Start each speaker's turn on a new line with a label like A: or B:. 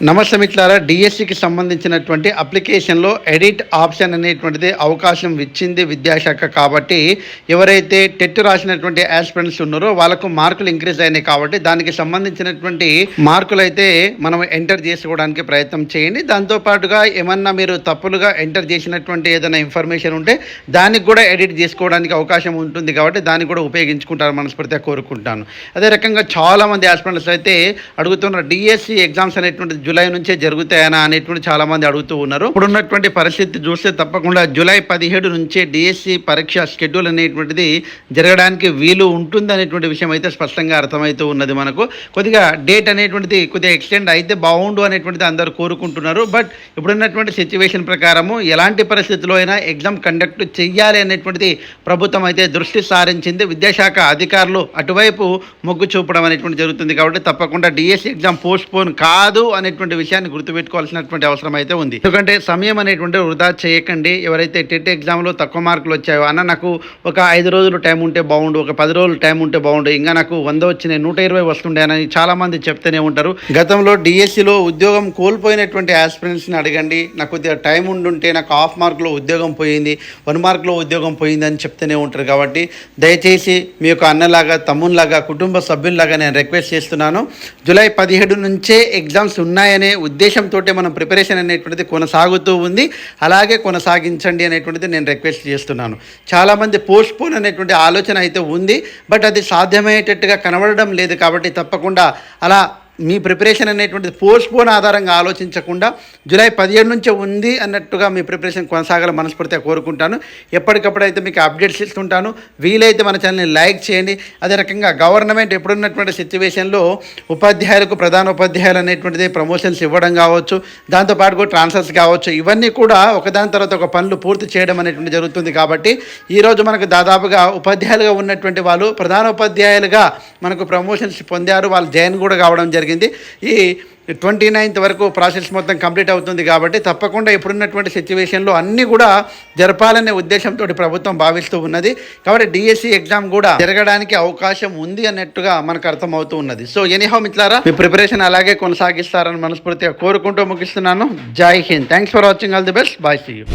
A: నమస్తే మిత్రులారా డిఎస్సికి సంబంధించినటువంటి అప్లికేషన్లో ఎడిట్ ఆప్షన్ అనేటువంటిది అవకాశం ఇచ్చింది విద్యాశాఖ కాబట్టి ఎవరైతే టెట్ రాసినటువంటి ఆస్పిరెంట్స్ ఉన్నారో వాళ్ళకు మార్కులు ఇంక్రీజ్ అయినాయి కాబట్టి దానికి సంబంధించినటువంటి మార్కులు అయితే మనం ఎంటర్ చేసుకోవడానికి ప్రయత్నం చేయండి. దాంతోపాటుగా ఏమన్నా మీరు తప్పులుగా ఎంటర్ చేసినటువంటి ఏదైనా ఇన్ఫర్మేషన్ ఉంటే దానికి కూడా ఎడిట్ చేసుకోవడానికి అవకాశం ఉంటుంది కాబట్టి దాన్ని కూడా ఉపయోగించుకుంటారు మనస్ఫూర్తిగా కోరుకుంటాను. అదే రకంగా చాలామంది ఆస్పిరెంట్స్ అయితే అడుగుతున్నారు డిఎస్సి ఎగ్జామ్స్ అనేటువంటి జూలై నుంచే జరుగుతాయనా అనేటువంటి చాలా మంది అడుగుతూ ఉన్నారు. ఇప్పుడు ఉన్నటువంటి పరిస్థితి చూస్తే తప్పకుండా జూలై పదిహేడు నుంచే డిఎస్సి పరీక్ష షెడ్యూల్ అనేటువంటిది జరగడానికి వీలు ఉంటుంది అనేటువంటి విషయం అయితే స్పష్టంగా అర్థమవుతూ ఉన్నది మనకు. కొద్దిగా డేట్ అనేటువంటిది కొద్దిగా ఎక్స్టెండ్ అయితే బాగుండు అనేటువంటిది అందరూ కోరుకుంటున్నారు. బట్ ఇప్పుడున్నటువంటి సిచ్యువేషన్ ప్రకారము ఎలాంటి పరిస్థితిలో అయినా ఎగ్జామ్ కండక్ట్ చేయాలి అనేటువంటిది ప్రభుత్వం అయితే దృష్టి సారించింది. విద్యాశాఖ అధికారులు అటువైపు మొగ్గు చూపడం అనేటువంటి జరుగుతుంది కాబట్టి తప్పకుండా డిఎస్సి ఎగ్జామ్ పోస్ట్ పోన్ కాదు అనేటువంటి విషయాన్ని గుర్తుపెట్టుకోవాల్సినటువంటి అవసరం అయితే ఉంది. ఎందుకంటే సమయం అనేటువంటి వృధా చేయకండి. ఎవరైతే టెట్ ఎగ్జామ్లో తక్కువ మార్కులు వచ్చాయో అన్న నాకు ఒక ఐదు రోజులు టైం ఉంటే బాగుండు ఒక పది రోజులు టైం ఉంటే బాగుండు ఇంకా నాకు వంద వచ్చినాయి నూట ఇరవై వస్తుండే అని చాలా మంది చెప్తూనే ఉంటారు. గతంలో డిఎస్సిలో ఉద్యోగం కోల్పోయినటువంటి ఆస్పిరెంట్స్ని అడగండి. నాకు కొద్దిగా టైం ఉండుంటే నాకు హాఫ్ మార్కులో ఉద్యోగం పోయింది వన్ మార్కులో ఉద్యోగం పోయింది అని చెప్తూనే ఉంటారు కాబట్టి దయచేసి మీ యొక్క అన్నలాగా తమ్ముళ్ళలాగా కుటుంబ సభ్యుల్లాగా నేను రిక్వెస్ట్ చేస్తున్నాను. జూలై పదిహేడు నుంచే ఎగ్జామ్స్ ఉన్నాయి ఉన్నాయనే ఉద్దేశంతో మనం ప్రిపరేషన్ అనేటువంటిది కొనసాగుతూ ఉంది. అలాగే కొనసాగించండి అనేటువంటిది నేను రిక్వెస్ట్ చేస్తున్నాను. చాలామంది పోస్ట్ పోన్ అనేటువంటి ఆలోచన అయితే ఉంది. బట్ అది సాధ్యమయ్యేటట్టుగా కనబడడం లేదు కాబట్టి తప్పకుండా అలా మీ ప్రిపరేషన్ అనేటువంటిది పోస్ట్ పోన్ ఆధారంగా ఆలోచించకుండా జూలై పదిహేడు నుంచే ఉంది అన్నట్టుగా మీ ప్రిపరేషన్ కొనసాగాలని మనస్ఫూర్తిగా కోరుకుంటాను. ఎప్పటికప్పుడు అయితే మీకు అప్డేట్స్ ఇస్తుంటాను వీలైతే మన ఛానల్ని లైక్ చేయండి. అదే రకంగా గవర్నమెంట్ ఎప్పుడున్నటువంటి సిచ్యువేషన్లో ఉపాధ్యాయులకు ప్రధాన ఉపాధ్యాయులు అనేటువంటిది ప్రమోషన్స్ ఇవ్వడం కావచ్చు దాంతోపాటు కూడా ట్రాన్స్ఫర్స్ కావచ్చు ఇవన్నీ కూడా ఒకదాని తర్వాత ఒక పనులు పూర్తి చేయడం అనేటువంటి జరుగుతుంది కాబట్టి ఈరోజు మనకు దాదాపుగా ఉపాధ్యాయులుగా ఉన్నటువంటి వాళ్ళు ప్రధాన ఉపాధ్యాయులుగా మనకు ప్రమోషన్స్ పొందారు. వాళ్ళు జాయిన్ కూడా కావడం జరిగింది. ఈ ట్వంటీ నైన్త్ వరకు ప్రాసెస్ మొత్తం కంప్లీట్ అవుతుంది కాబట్టి తప్పకుండా ఇప్పుడున్నటువంటి సిచ్యువేషన్లో అన్నీ కూడా జరపాలనే ఉద్దేశంతో ప్రభుత్వం భావిస్తూ ఉన్నది. కాబట్టి డిఎస్సి ఎగ్జామ్ కూడా జరగడానికి అవకాశం ఉంది అన్నట్టుగా మనకు అర్థమవుతూ ఉన్నది. సో ఎనీహౌ మిత్రులారా మీ ప్రిపరేషన్ అలాగే కొనసాగిస్తారని మనస్ఫూర్తిగా కోరుకుంటూ ముగిస్తున్నాను. జై Hind. Thanks for watching all the best bye see you